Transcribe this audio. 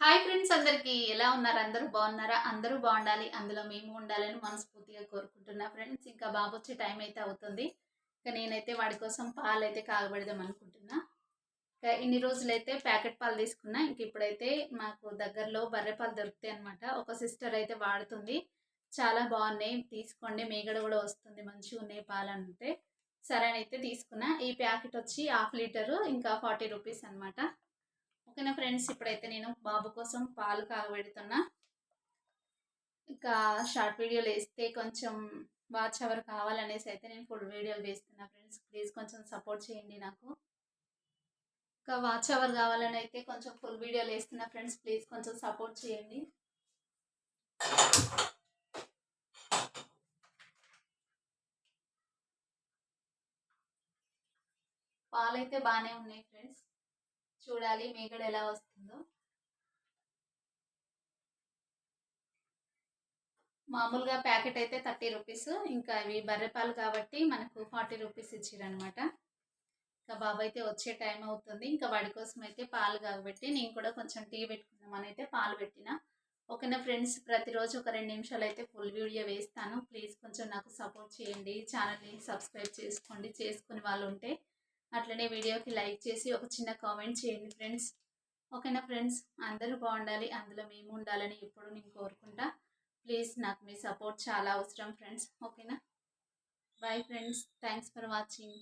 Hi friends అందరికీ ఎలా ఉన్నారు? అందరూ బాగున్నారా? అందరూ బాగుండాలి. అందులో మేము ఉండాలని మనస్ఫూర్తిగా కోరుకుంటున్నా ఫ్రెండ్స్. ఇంకా బాబు వచ్చే టైం అయితే అవుతుంది. ఇంకా నేనైతే వాడి కోసం పాలు అయితే కాగబెడదాం అనుకుంటున్నా. ఇంకా ఇన్ని రోజులైతే ప్యాకెట్ పాలు తీసుకున్నా. ఇంక ఇప్పుడైతే మాకు దగ్గరలో బర్రె పాలు దొరుకుతాయి అనమాట ఒక సిస్టర్ అయితే వాడుతుంది. చాలా బాగున్నాయి. తీసుకోండి. మేగడ కూడా వస్తుంది. మంచిగా ఉన్నాయి పాలు అంటే సరే అయితే తీసుకున్నా. ఈ ప్యాకెట్ వచ్చి హాఫ్ లీటరు ఇంకా ఫార్టీ రూపీస్ అనమాట ఓకేనా ఫ్రెండ్స్? ఇప్పుడైతే నేను బాబు కోసం పాలు కాగబెడుతున్నా. ఇంకా షార్ట్ వీడియోలు వేస్తే కొంచెం వాచ్ అవర్ కావాలనేసి అయితే నేను ఫుల్ వీడియోలు వేస్తున్నా ఫ్రెండ్స్. ప్లీజ్ కొంచెం సపోర్ట్ చేయండి నాకు. ఇంకా వాచ్ అవర్ కావాలని అయితే కొంచెం ఫుల్ వీడియోలు వేస్తున్నా ఫ్రెండ్స్. ప్లీజ్ కొంచెం సపోర్ట్ చేయండి. పాలైతే బాగానే ఉన్నాయి ఫ్రెండ్స్. చూడాలి మీగడ ఎలా వస్తుందో. మామూలుగా ప్యాకెట్ అయితే థర్టీ రూపీస్ ఇంకా ఇవి బర్రెపాలు కాబట్టి మనకు ఫార్టీ రూపీస్ ఇచ్చిరనమాట ఇంకా బాబు అయితే వచ్చే టైం అవుతుంది ఇంకా వాడి కోసం అయితే పాలు కాబట్టి నేను కూడా కొంచెం టీ పెట్టుకుందామని అయితే పాలు పెట్టిన. ఓకేనా ఫ్రెండ్స్ ప్రతిరోజు ఒక రెండు నిమిషాలు అయితే ఫుల్ వీడియో వేస్తాను. ప్లీజ్ కొంచెం నాకు సపోర్ట్ చేయండి ఛానల్ని సబ్స్క్రైబ్ చేసుకోండి చేసుకుని వాళ్ళు ఉంటే. అట్లనే వీడియోకి లైక్ చేసి ఒక చిన్న కామెంట్ చేయండి ఫ్రెండ్స్. ఓకేనా ఫ్రెండ్స్? అందరూ బాగుండాలి అందులో మేము ఉండాలని ఎప్పుడు నేను కోరుకుంటా. ప్లీజ్ నాకు మీ సపోర్ట్ చాలా అవసరం ఫ్రెండ్స్. ఓకేనా? Bye friends. Thanks for watching.